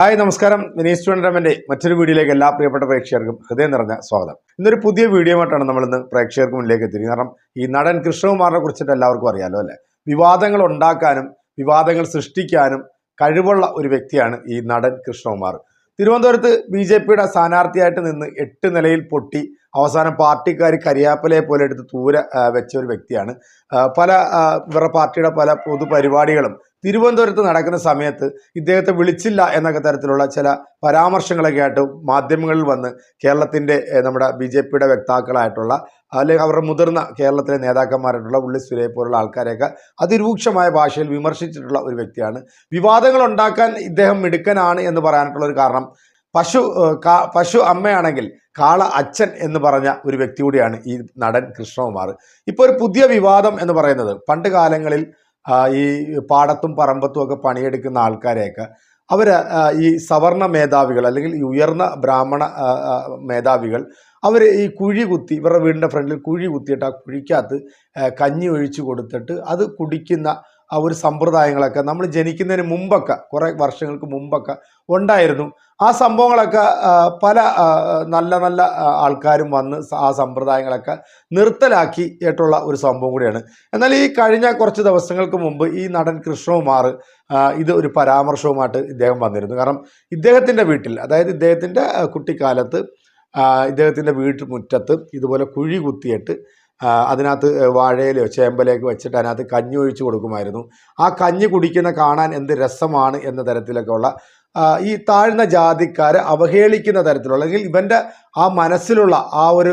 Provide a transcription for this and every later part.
Hi നമസ്കാരം. Vinees tournament മറ്റൊരു വീഡിയോയിലേക്ക് എല്ലാ പ്രിയപ്പെട്ട പ്രേക്ഷകർക്കും ഹൃദയം നിറഞ്ഞ സ്വാഗതം. ഇന്നൊരു പുതിയ വീഡിയോ ആയിട്ടാണ് നമ്മൾ ഇന്ന് പ്രേക്ഷകർക്ക് മുന്നിലേക്ക് എത്തിയത് കാരണം ഈ നടൻ കൃഷ്ണകുമാറിനെ കുറിച്ചിട്ട് എല്ലാവർക്കും അറിയാലോ അല്ലേ? വിവാദങ്ങൾ ഉണ്ടാക്കാനും വിവാദങ്ങൾ സൃഷ്ടിക്കാനും കഴിവുള്ള ഒരു വ്യക്തിയാണ് ഈ നടൻ കൃഷ്ണകുമാർ. തിരുവനന്തപുരത്ത് ബി ജെ പിയുടെ സ്ഥാനാർത്ഥിയായിട്ട് നിന്ന് എട്ട് നിലയിൽ പൊട്ടി അവസാനം പാർട്ടിക്കാർ കരിയാപ്പലയെ പോലെ എടുത്ത് തൂര വെച്ച ഒരു വ്യക്തിയാണ്. പല ഇവരുടെ പാർട്ടിയുടെ പല പൊതുപരിപാടികളും തിരുവനന്തപുരത്ത് നടക്കുന്ന സമയത്ത് ഇദ്ദേഹത്തെ വിളിച്ചില്ല എന്നൊക്കെ തരത്തിലുള്ള ചില പരാമർശങ്ങളൊക്കെ ആയിട്ട് മാധ്യമങ്ങളിൽ വന്ന് കേരളത്തിന്റെ നമ്മുടെ ബി ജെ പിയുടെ വ്യക്താക്കളായിട്ടുള്ള അല്ലെങ്കിൽ അവരുടെ മുതിർന്ന കേരളത്തിലെ നേതാക്കന്മാരായിട്ടുള്ള ഉള്ളി സുരയെ പോലുള്ള ആൾക്കാരെയൊക്കെ അതിരൂക്ഷമായ ഭാഷയിൽ വിമർശിച്ചിട്ടുള്ള ഒരു വ്യക്തിയാണ്. വിവാദങ്ങൾ ഉണ്ടാക്കാൻ ഇദ്ദേഹം മിടുക്കനാണ് എന്ന് പറയാനായിട്ടുള്ള ഒരു കാരണം പശു പശു അമ്മയാണെങ്കിൽ കാള അച്ഛൻ എന്ന് പറഞ്ഞ ഒരു വ്യക്തി കൂടിയാണ് ഈ നടൻ കൃഷ്ണകുമാർ. ഇപ്പോൾ ഒരു പുതിയ വിവാദം എന്ന് പറയുന്നത് പണ്ട് കാലങ്ങളിൽ ഈ പാടത്തും പറമ്പത്തും ഒക്കെ പണിയെടുക്കുന്ന ആൾക്കാരെയൊക്കെ അവർ ഈ സവർണ മേധാവികൾ അല്ലെങ്കിൽ ഈ ഉയർന്ന ബ്രാഹ്മണ മേധാവികൾ അവർ ഈ കുഴി കുത്തി ഇവരുടെ വീടിന്റെ ഫ്രണ്ടിൽ കുഴി കുത്തിയിട്ട് ആ കുഴിക്കകത്ത് കഞ്ഞി ഒഴിച്ചു കൊടുത്തിട്ട് അത് കുടിക്കുന്ന ആ ഒരു സമ്പ്രദായങ്ങളൊക്കെ നമ്മൾ ജനിക്കുന്നതിന് മുമ്പൊക്കെ കുറേ വർഷങ്ങൾക്ക് മുമ്പൊക്കെ ഉണ്ടായിരുന്നു. ആ സംഭവങ്ങളൊക്കെ പല നല്ല നല്ല ആൾക്കാരും വന്ന് ആ സമ്പ്രദായങ്ങളൊക്കെ നിർത്തലാക്കി ആയിട്ടുള്ള ഒരു സംഭവം കൂടിയാണ്. എന്നാൽ ഈ കഴിഞ്ഞ കുറച്ച് ദിവസങ്ങൾക്ക് മുമ്പ് ഈ നടൻ കൃഷ്ണകുമാർ ഇത് ഒരു പരാമർശവുമായിട്ട് ഇദ്ദേഹം വന്നിരുന്നു. കാരണം ഇദ്ദേഹത്തിന്റെ വീട്ടിൽ അതായത് ഇദ്ദേഹത്തിന്റെ കുട്ടിക്കാലത്ത് ഇദ്ദേഹത്തിന്റെ വീട്ടു മുറ്റത്ത് ഇതുപോലെ കുഴി കുത്തിയിട്ട് അതിനകത്ത് വാഴയിലോ ചേമ്പലേക്ക് വെച്ചിട്ട് അതിനകത്ത് കഞ്ഞി ഒഴിച്ച് കൊടുക്കുമായിരുന്നു. ആ കഞ്ഞി കുടിക്കുന്ന കാണാൻ എന്ത് രസമാണ് എന്ന തരത്തിലൊക്കെ ഉള്ള ഈ താഴ്ന്ന ജാതിക്കാരെ അവഹേളിക്കുന്ന തരത്തിലുള്ള അല്ലെങ്കിൽ ഇവന്റെ ആ മനസ്സിലുള്ള ആ ഒരു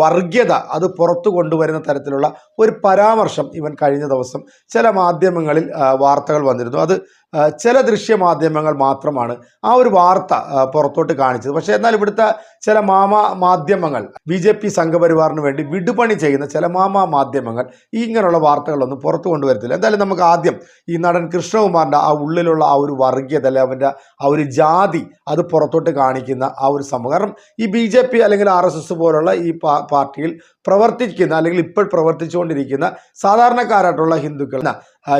വർഗ്യത അത് പുറത്തു കൊണ്ടുവരുന്ന തരത്തിലുള്ള ഒരു പരാമർശം ഇവൻ കഴിഞ്ഞ ദിവസം ചില മാധ്യമങ്ങളിൽ വാർത്തകൾ വന്നിരുന്നു. അത് ചില ദൃശ്യ മാധ്യമങ്ങൾ മാത്രമാണ് ആ ഒരു വാർത്ത പുറത്തോട്ട് കാണിച്ചത്. പക്ഷേ എന്നാൽ ഇവിടുത്തെ ചില മാമ മാധ്യമങ്ങൾ ബി ജെ പി സംഘപരിവാറിന് വേണ്ടി വിടുപണി ചെയ്യുന്ന ചില മാമ മാധ്യമങ്ങൾ ഇങ്ങനെയുള്ള വാർത്തകളൊന്നും പുറത്തു കൊണ്ടുവരത്തില്ല. എന്തായാലും നമുക്ക് ആദ്യം ഈ നടൻ കൃഷ്ണകുമാറിന്റെ ആ ഉള്ളിലുള്ള ആ ഒരു വർഗീയത അല്ലെ അവന്റെ ആ ഒരു ജാതി അത് പുറത്തോട്ട് കാണിക്കുന്ന ആ ഒരു സംഭവം. കാരണം ഈ ബി ജെ പി അല്ലെങ്കിൽ ആർ എസ് എസ് പോലുള്ള ഈ പാർട്ടിയിൽ പ്രവർത്തിക്കുന്ന അല്ലെങ്കിൽ ഇപ്പോൾ പ്രവർത്തിച്ചുകൊണ്ടിരിക്കുന്ന സാധാരണക്കാരായിട്ടുള്ള ഹിന്ദുക്കൾ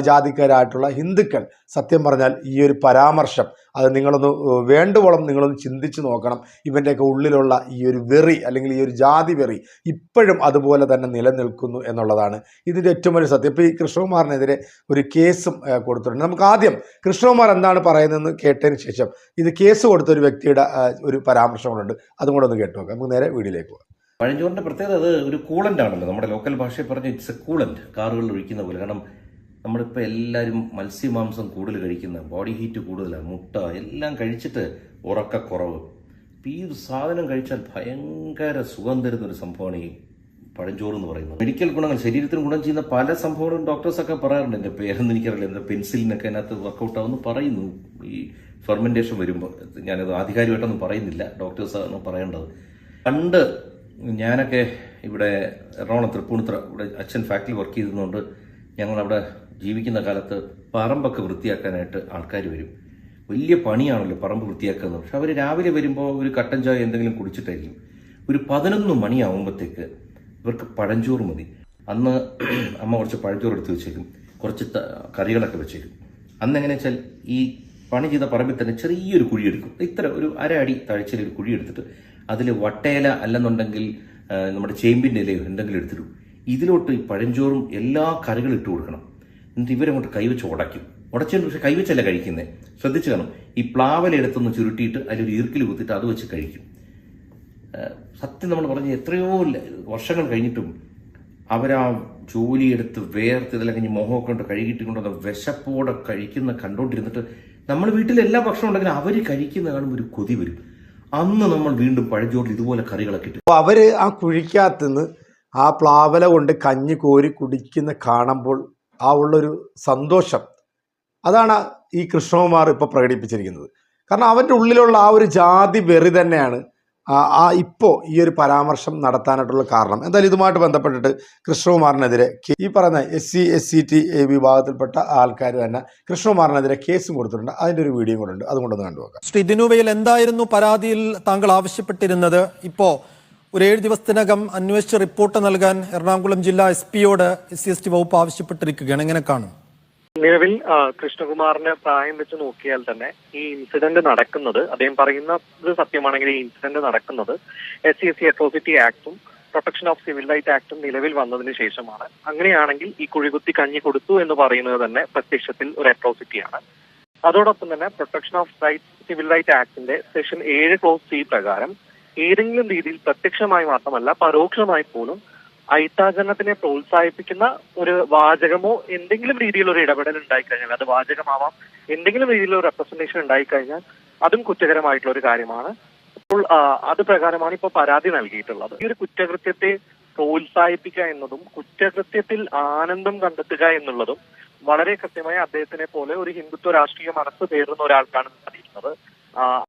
ജാതിക്കാരായിട്ടുള്ള ഹിന്ദുക്കൾ സത്യം പറഞ്ഞാൽ ഈ ഒരു പരാമർശം അത് നിങ്ങളൊന്ന് വേണ്ടുവോളം നിങ്ങളൊന്ന് ചിന്തിച്ച് നോക്കണം. ഇവന്റെയൊക്കെ ഉള്ളിലുള്ള ഈ ഒരു വെറി അല്ലെങ്കിൽ ഈ ഒരു ജാതി വെറി ഇപ്പോഴും അതുപോലെ തന്നെ നിലനിൽക്കുന്നു എന്നുള്ളതാണ് ഇതിന്റെ ഏറ്റവും വലിയ സത്യം. ഇപ്പോൾ ഈ കൃഷ്ണകുമാറിനെതിരെ ഒരു കേസും കൊടുത്തിട്ടുണ്ട്. നമുക്ക് ആദ്യം കൃഷ്ണകുമാർ എന്താണ് പറയുന്നതെന്ന് കേട്ടതിന് ശേഷം ഇത് കേസ് കൊടുത്ത ഒരു വ്യക്തിയുടെ ഒരു പരാമർശം പരാമർശങ്ങളുണ്ട്. അതും കൂടെ ഒന്ന് കേട്ടു നോക്കാം. നമുക്ക് നേരെ വീഡിയോയിലേക്ക് പോകാം. പഴഞ്ചോറിന്റെ പ്രത്യേകത അത് ഒരു കൂളന്റ് ആണല്ലോ നമ്മുടെ ലോക്കൽ ഭാഷയിൽ പറഞ്ഞ ഇറ്റ്സ് എ കൂളന്റ് കാറുകളിൽ ഒഴിക്കുന്ന പോലെ. കാരണം നമ്മളിപ്പോൾ എല്ലാവരും മത്സ്യമാംസം കൂടുതൽ കഴിക്കുന്ന ബോഡി ഹീറ്റ് കൂടുതലാണ് മുട്ട എല്ലാം കഴിച്ചിട്ട് ഉറക്കക്കുറവ്. അപ്പം ഈ സാധനം കഴിച്ചാൽ ഭയങ്കര സുഖം തരുന്ന ഒരു സംഭവമാണ് ഈ പഴഞ്ചോറ് എന്ന് പറയുന്നത്. മെഡിക്കൽ ഗുണങ്ങൾ ശരീരത്തിന് ഗുണം ചെയ്യുന്ന പല സംഭവങ്ങളും ഡോക്ടേഴ്സൊക്കെ പറയാറുണ്ട്. എന്റെ പേരൊന്നും എനിക്കറിയില്ല. എന്റെ പെൻസിലിനൊക്കെ അതിനകത്ത് വർക്കൗട്ട് ആവുമെന്ന് പറയുന്നു. ഈ ഫെർമെന്റേഷൻ വരുമ്പോൾ ഞാനത് ആധികാരികമായിട്ടൊന്നും പറയുന്നില്ല. ഡോക്ടേഴ്സാണ് പറയേണ്ടത്. പണ്ട് ഞാനൊക്കെ ഇവിടെ എറണാകുളം തൃപ്പൂണിത്തുറ ഇവിടെ അച്ഛൻ ഫാക്ടറി വർക്ക് ചെയ്തതുകൊണ്ട് ഞങ്ങളവിടെ ജീവിക്കുന്ന കാലത്ത് പറമ്പൊക്കെ വൃത്തിയാക്കാനായിട്ട് ആൾക്കാർ വരും. വലിയ പണിയാണല്ലോ പറമ്പ് വൃത്തിയാക്കുന്നത്. പക്ഷെ അവർ രാവിലെ വരുമ്പോൾ ഒരു കട്ടൻ ചായ എന്തെങ്കിലും കുടിച്ചിട്ടായിരിക്കും. ഒരു പതിനൊന്ന് മണിയാവുമ്പോഴത്തേക്ക് ഇവർക്ക് പഴഞ്ചോറ് മതി. അന്ന് അമ്മ കുറച്ച് പഴഞ്ചോറ് എടുത്ത് വെച്ചേക്കും. കുറച്ച് കറികളൊക്കെ വെച്ചേക്കും. അന്ന് എങ്ങനെ വെച്ചാൽ ഈ പണി ചെയ്ത പറമ്പിൽ തന്നെ ചെറിയൊരു കുഴി എടുക്കും. ഇത്ര ഒരു അര അടി തഴച്ചിൽ ഒരു കുഴി എടുത്തിട്ട് അതിൽ വട്ടയില അല്ലെന്നുണ്ടെങ്കിൽ നമ്മുടെ ചേമ്പിന്റെ ഇലയോ എന്തെങ്കിലും എടുത്തിടും. ഇതിലോട്ട് ഈ പഴഞ്ചോറും എല്ലാ കറികളും ഇട്ട് കൊടുക്കണം. എന്നിട്ട് ഇവരങ്ങോട്ട് കൈവച്ച് ഉടയ്ക്കും. ഉടച്ചതിന് പക്ഷെ കൈവച്ചല്ല കഴിക്കുന്നത് ശ്രദ്ധിച്ചു കാണും ഈ പ്ലാവലെടുത്തൊന്ന് ചുരുട്ടിയിട്ട് അതിലൊരു ഈർക്കിൽ കുത്തിയിട്ട് അത് വെച്ച് കഴിക്കും. സത്യം നമ്മൾ പറഞ്ഞ എത്രയോ വർഷങ്ങൾ കഴിഞ്ഞിട്ടും അവരാ ജോലിയെടുത്ത് വേർത്ത് കഴിഞ്ഞ് മോഹമൊക്കെ കൊണ്ട് കഴുകിയിട്ട് കൊണ്ടുവന്ന വിശപ്പോടെ കഴിക്കുന്ന കണ്ടോണ്ടിരുന്നിട്ട് നമ്മൾ വീട്ടിൽ എല്ലാ ഭക്ഷണം ഉണ്ടെങ്കിലും അവർ കഴിക്കുന്ന കാണുമ്പോൾ ഒരു കൊതി വരും. അന്ന് നമ്മൾ വീണ്ടും പഴഞ്ചോറിൽ ഇതുപോലെ കറികളൊക്കെ ഇട്ടു അപ്പോൾ അവർ ആ കുഴിക്കകത്തുനിന്ന് ആ പ്ലാവല കൊണ്ട് കഞ്ഞി കോരി കുടിക്കുന്ന കാണുമ്പോൾ ആ ഉള്ളൊരു സന്തോഷം. അതാണ് ഈ കൃഷ്ണകുമാർ ഇപ്പോൾ പ്രകടിപ്പിച്ചിരിക്കുന്നത്. കാരണം അവന്റെ ഉള്ളിലുള്ള ആ ഒരു ജാതി വെറി തന്നെയാണ് ആ ഇപ്പോ ഇപ്പോൾ ഈ ഒരു പരാമർശം നടത്താനായിട്ടുള്ള കാരണം. എന്തായാലും ഇതുമായിട്ട് ബന്ധപ്പെട്ടിട്ട് കൃഷ്ണകുമാറിനെതിരെ ഈ പറയുന്ന S C S C T വിഭാഗത്തിൽപ്പെട്ട ആൾക്കാർ തന്നെ കൃഷ്ണകുമാറിനെതിരെ കേസും കൊടുത്തിട്ടുണ്ട്. അതിന്റെ ഒരു വീഡിയോ കൂടെ ഉണ്ട്. അതുകൊണ്ടൊന്ന് കണ്ടുപോകാം ശ്രീ ദിനുവയിൽ എന്തായിരുന്നു പരാതിയിൽ താങ്കൾ ആവശ്യപ്പെട്ടിരുന്നത്? ഇപ്പോ ഒരു ഏഴ് ദിവസത്തിനകം അന്വേഷിച്ച് റിപ്പോർട്ട് നൽകാൻ എറണാകുളം ജില്ലാ എസ് പിയോട് എസ് സി എസ് ടി വകുപ്പ് ആവശ്യപ്പെട്ടിരിക്കുകയാണ്. എങ്ങനെ കാണും? നിലവിൽ കൃഷ്ണകുമാറിന്റെ പ്രായം വെച്ച് നോക്കിയാൽ തന്നെ ഈ ഇൻസിഡന്റ് നടക്കുന്നത് അദ്ദേഹം പറയുന്നത് സത്യമാണെങ്കിൽ ഈ ഇൻസിഡന്റ് നടക്കുന്നത് S C S C atrocity ആക്ടും protection of civil right ആക്ടും നിലവിൽ വന്നതിന് ശേഷമാണ്. അങ്ങനെയാണെങ്കിൽ ഈ കുഴികുത്തി കഞ്ഞി കൊടുത്തു എന്ന് പറയുന്നത് തന്നെ പ്രത്യക്ഷത്തിൽ ഒരു അട്രോസിറ്റിയാണ്. അതോടൊപ്പം തന്നെ protection of right civil right ആക്ടിന്റെ section ഏഴ് ക്ലോസ് സി പ്രകാരം ഏതെങ്കിലും രീതിയിൽ പ്രത്യക്ഷമായി മാത്രമല്ല പരോക്ഷമായി പോലും ഐത്താചരണത്തിനെ പ്രോത്സാഹിപ്പിക്കുന്ന ഒരു വാചകമോ എന്തെങ്കിലും രീതിയിലൊരു ഇടപെടൽ ഉണ്ടായിക്കഴിഞ്ഞാൽ അത് വാചകമാവാം എന്തെങ്കിലും രീതിയിലൊരു റെപ്രസെന്റേഷൻ ഉണ്ടായിക്കഴിഞ്ഞാൽ അതും കുറ്റകരമായിട്ടുള്ള ഒരു കാര്യമാണ്. അപ്പോൾ അത് പ്രകാരമാണ് ഇപ്പോൾ പരാതി നൽകിയിട്ടുള്ളത്. ഈ ഒരു കുറ്റകൃത്യത്തെ പ്രോത്സാഹിപ്പിക്കുക എന്നതും കുറ്റകൃത്യത്തിൽ ആനന്ദം കണ്ടെത്തുക എന്നുള്ളതും വളരെ കൃത്യമായി അദ്ദേഹത്തിനെ പോലെ ഒരു ഹിന്ദുത്വ രാഷ്ട്രീയ മനസ്സ് പേറുന്ന ഒരാൾക്കാണ് സാധിക്കുന്നത്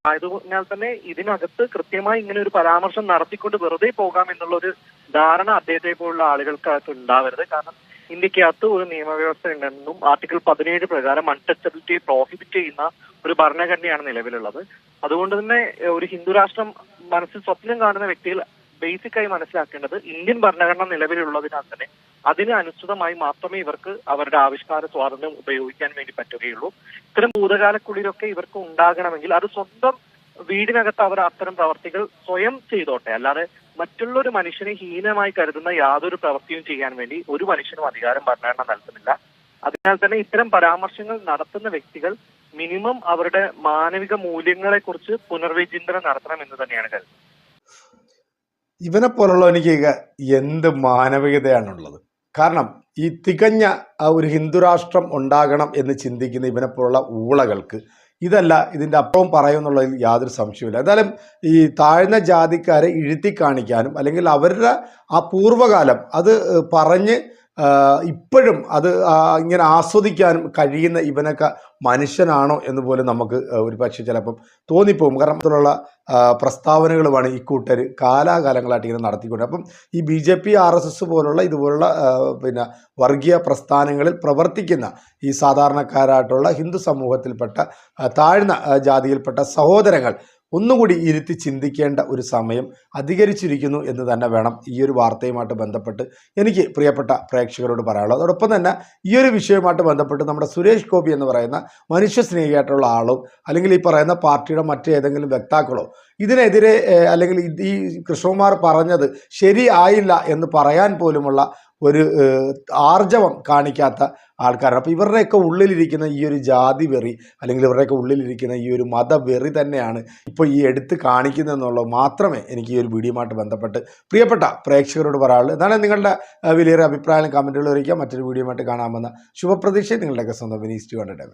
ആയതിനാൽ തന്നെ ഇതിനകത്ത് കൃത്യമായി ഇങ്ങനെ ഒരു പരാമർശം നടത്തിക്കൊണ്ട് വെറുതെ പോകാം എന്നുള്ള ഒരു ധാരണ അദ്ദേഹത്തെ പോലുള്ള ആളുകൾക്കകത്ത് ഉണ്ടാവരുത്. കാരണം ഇന്ത്യക്കകത്ത് ഒരു നിയമവ്യവസ്ഥ ഉണ്ടെന്നും ആർട്ടിക്കിൾ പതിനേഴ് പ്രകാരം അൺടച്ചബിലിറ്റി പ്രോഹിബിറ്റ് ചെയ്യുന്ന ഒരു ഭരണഘടനയാണ് നിലവിലുള്ളത്. അതുകൊണ്ട് തന്നെ ഒരു ഹിന്ദു രാഷ്ട്രം മനസ്സിൽ സ്വപ്നം കാണുന്ന വ്യക്തികൾ ബേസിക്കായി മനസ്സിലാക്കേണ്ടത് ഇന്ത്യൻ ഭരണഘടന നിലവിലുള്ളതിനാൽ തന്നെ അതിന് അനുസൃതമായി മാത്രമേ ഇവർക്ക് അവരുടെ ആവിഷ്കാര സ്വാതന്ത്ര്യം ഉപയോഗിക്കാൻ വേണ്ടി പറ്റുകയുള്ളൂ. ഇത്തരം ഭൂതകാലക്കുള്ളിലൊക്കെ ഇവർക്ക് ഉണ്ടാകണമെങ്കിൽ അത് സ്വന്തം വീടിനകത്ത് അവർ അത്തരം പ്രവർത്തികൾ സ്വയം ചെയ്തോട്ടെ. അല്ലാതെ മറ്റുള്ള ഒരു മനുഷ്യനെ ഹീനമായി കരുതുന്ന യാതൊരു പ്രവൃത്തിയും ചെയ്യാൻ വേണ്ടി ഒരു മനുഷ്യനും അധികാരം ഭരണഘടന നൽകുന്നില്ല അതിനാൽ തന്നെ ഇത്തരം പരാമർശങ്ങൾ നടത്തുന്ന വ്യക്തികൾ മിനിമം അവരുടെ മാനവിക മൂല്യങ്ങളെ കുറിച്ച് പുനർവിചിന്തനം നടത്തണം എന്ന് തന്നെയാണ് കരുതുന്നത്. ഇവനെ പോലുള്ള എനിക്ക് എന്ത് മാനവികതയാണുള്ളത്? കാരണം ഈ തികഞ്ഞ ഒരു ഹിന്ദുരാഷ്ട്രം ഉണ്ടാകണം എന്ന് ചിന്തിക്കുന്ന ഇവനെപ്പോലുള്ള ഊളകൾക്ക് ഇതല്ല ഇതിന്റെ അപ്പുറം പറയുമെന്നുള്ളതിൽ യാതൊരു സംശയമില്ല എന്തായാലും ഈ താഴ്ന്ന ജാതിക്കാരെ ഇഴുത്തി കാണിക്കാനും അല്ലെങ്കിൽ അവരുടെ ആ പൂർവകാലം അത് പറഞ്ഞ് ഇപ്പോഴും അത് ഇങ്ങനെ ആസ്വദിക്കാനും കഴിയുന്ന ഇവനൊക്കെ മനുഷ്യനാണോ എന്ന് പോലും നമുക്ക് ഒരു പക്ഷേ ചിലപ്പം തോന്നിപ്പോകും. കാരണം അതിലുള്ള പ്രസ്താവനകളുമാണ് ഈ കൂട്ടർ കാലാകാലങ്ങളായിട്ട് ഇങ്ങനെ നടത്തിക്കൊണ്ട്. അപ്പം ഈ B J P R S S പോലുള്ള ഇതുപോലുള്ള പിന്നെ വർഗീയ പ്രസ്ഥാനങ്ങളിൽ പ്രവർത്തിക്കുന്ന ഈ സാധാരണക്കാരായിട്ടുള്ള ഹിന്ദു സമൂഹത്തിൽപ്പെട്ട താഴ്ന്ന ജാതിയിൽപ്പെട്ട സഹോദരങ്ങൾ ഒന്നുകൂടി ഇരുത്തി ചിന്തിക്കേണ്ട ഒരു സമയം അധികരിച്ചിരിക്കുന്നു എന്ന് തന്നെ വേണം ഈ ഒരു വാർത്തയുമായിട്ട് ബന്ധപ്പെട്ട് എനിക്ക് പ്രിയപ്പെട്ട പ്രേക്ഷകരോട് പറയാനുള്ളത്. അതോടൊപ്പം തന്നെ ഈ ഒരു വിഷയവുമായിട്ട് ബന്ധപ്പെട്ട് നമ്മുടെ സുരേഷ് ഗോപി എന്ന് പറയുന്ന മനുഷ്യസ്നേഹിയായിട്ടുള്ള ആളും അല്ലെങ്കിൽ ഈ പറയുന്ന പാർട്ടിയുടെ മറ്റേതെങ്കിലും വക്താക്കളോ ഇതിനെതിരെ അല്ലെങ്കിൽ ഈ കൃഷ്ണകുമാർ പറഞ്ഞത് ശരിയായില്ല എന്ന് പറയാൻ പോലുമുള്ള ഒരു ആർജവം കാണിക്കാത്ത ആൾക്കാരാണ്. അപ്പോൾ ഇവരുടെയൊക്കെ ഉള്ളിലിരിക്കുന്ന ഈ ഒരു ജാതി വെറി അല്ലെങ്കിൽ ഇവരുടെയൊക്കെ ഉള്ളിലിരിക്കുന്ന ഈ ഒരു മതവെറി തന്നെയാണ് ഇപ്പോൾ ഈ എടുത്ത് കാണിക്കുന്നതെന്നുള്ളത് മാത്രമേ എനിക്ക് ഈ ഒരു വീഡിയോയുമായിട്ട് ബന്ധപ്പെട്ട് പ്രിയപ്പെട്ട പ്രേക്ഷകരോട് പറയാനുള്ളൂ. എന്നാലും നിങ്ങളുടെ വിലയേറെ അഭിപ്രായം കമന്റുകൾ അറിയിക്കുക മറ്റൊരു വീഡിയോയുമായിട്ട് കാണാമെന്ന ശുഭപ്രതീക്ഷ നിങ്ങളുടെയൊക്കെ സ്വന്തം വിനീസ് ടു ഹൺഡ്രഡ്